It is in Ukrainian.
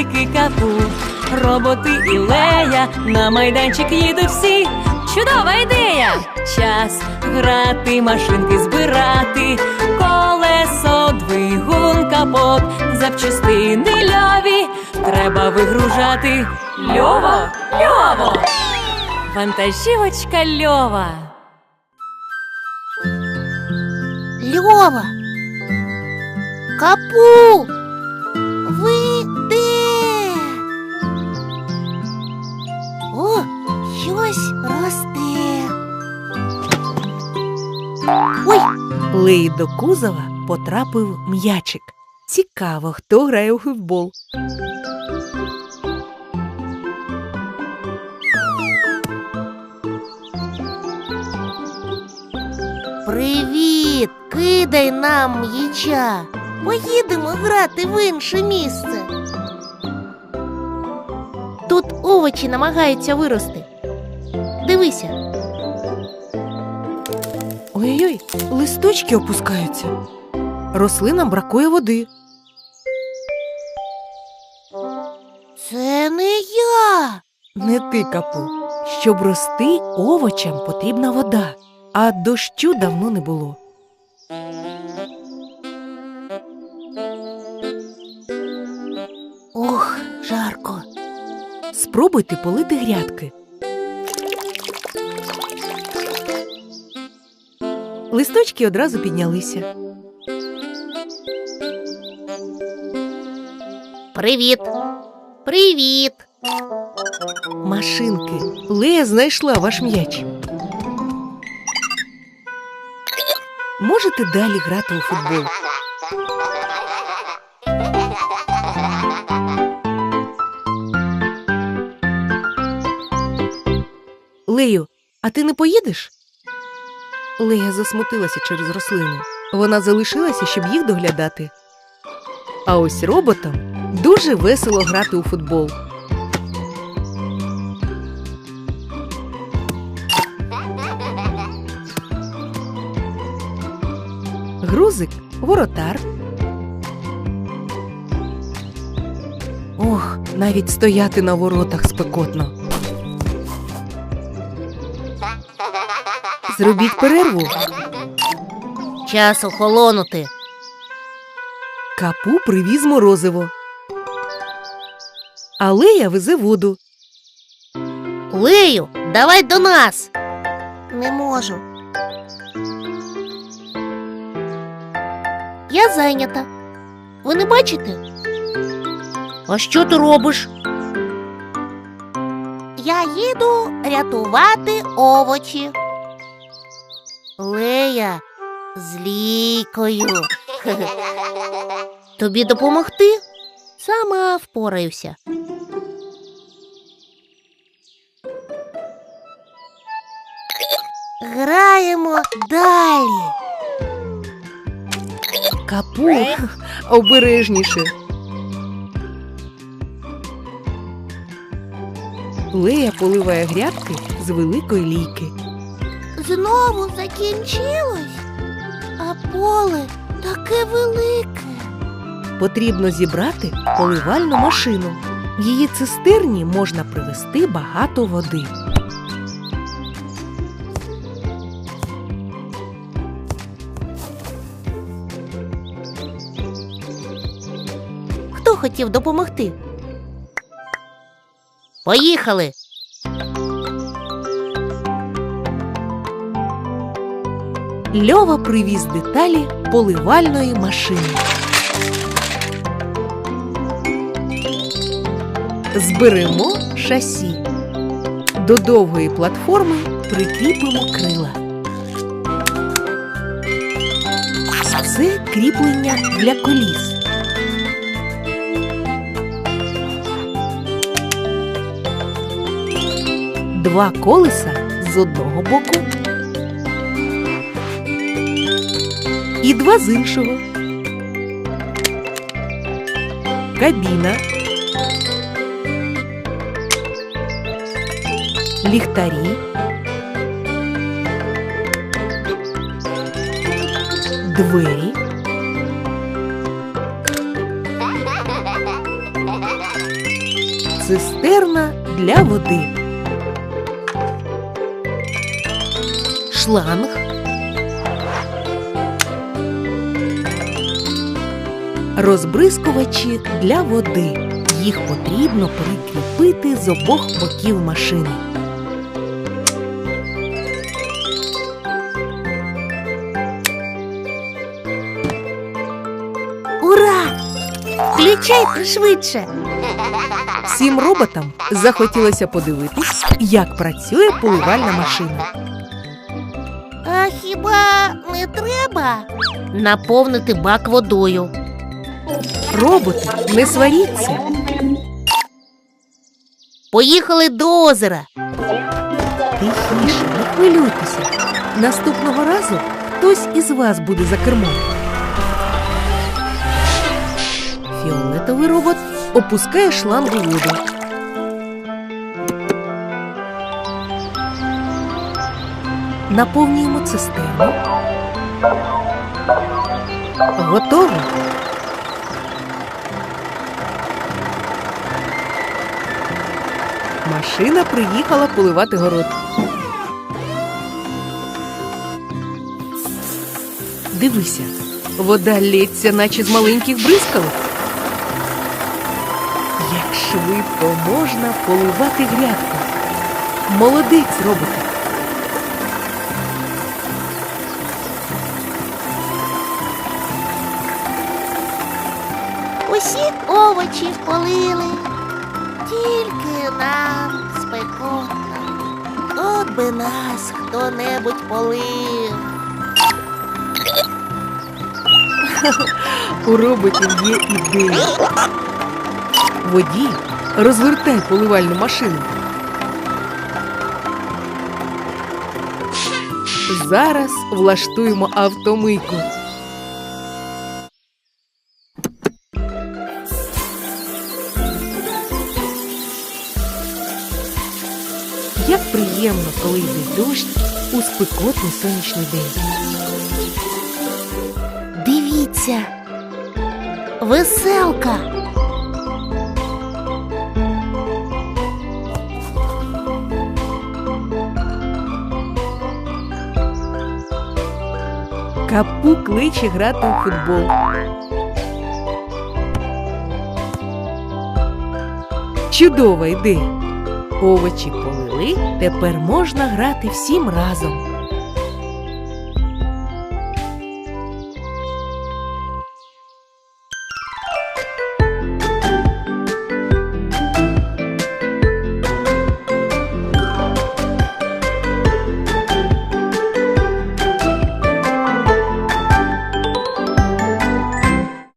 песики капу, роботи і лея, на майданчик їдуть всі. Чудова ідея! Час грати, машинки збирати, колесо, двигун, капот, запчастини льові. Треба вигружати. Льово, льово! Вантажівочка льова. Льова. Капу. Ви щось росте. Ой, Леї до кузова потрапив м'ячик. Цікаво, хто грає у футбол. привіт! Кидай нам м'яча. Поїдемо грати в інше місце. Тут овочі намагаються вирости. Дивися, Ой-ой, листочки опускаються. Рослинам бракує води. це не я. Не ти капу. Щоб рости, овочам потрібна вода, а дощу давно не було. Ох, жарко. Спробуйте полити грядки. Листочки одразу піднялися. Привіт. Привіт. Машинки. Лея знайшла ваш м'яч. Можете далі грати у футбол. Лею, а ти не поїдеш? Лея засмутилася через рослину. Вона залишилася, щоб їх доглядати. А ось роботам дуже весело грати у футбол. Грузик воротар. Ох, навіть стояти на воротах спекотно. Зробіть перерву. Час охолонути. Капу привіз морозиво. А Лея везе воду. Лею, давай до нас. Не можу. Я зайнята. Ви не бачите? А що ти робиш? Я їду рятувати овочі. Лея з лікою. Тобі допомогти? Сама впораюся. Граємо далі. Капу обережніше. Лея поливає грядки з великої лійки. Знову закінчилось, а поле таке велике. Потрібно зібрати поливальну машину. В її цистерні можна привезти багато води. Хто хотів допомогти? Поїхали. Льова привіз деталі поливальної машини. Зберемо шасі. До довгої платформи прикріпимо крила. Це кріплення для коліс. Два колеса з одного боку і два з іншого. Кабіна. Ліхтарі. Двері. Цистерна для води. Шланг. Розбризкувачі для води. Їх потрібно прикріпити з обох боків машини. Ура! Включайте швидше. Всім роботам захотілося подивитись, як працює поливальна машина. А хіба не треба наповнити бак водою? Роботи, не сваріться. Поїхали до озера. Тихіше, не хвилюйтеся. Наступного разу хтось із вас буде за кермом. Фіолетовий робот опускає шланг у воду. Наповнюємо цистерну. Готово. Машина приїхала поливати город. Дивися, вода лється, наче з маленьких бризкалок. Як швидко можна поливати грядку. Молодець, роботи. Усі овочі полили, тільки нам спекотно. От би нас хто-небудь полив. У роботів є ідея. Водій, розвертай поливальну машину. Зараз влаштуємо автомийку. Приємно, коли йде дощ у спекотний сонячний день. Дивіться, веселка. Капу кличе грати у футбол. Чудова ідея. Овочі полили, тепер можна грати всім разом.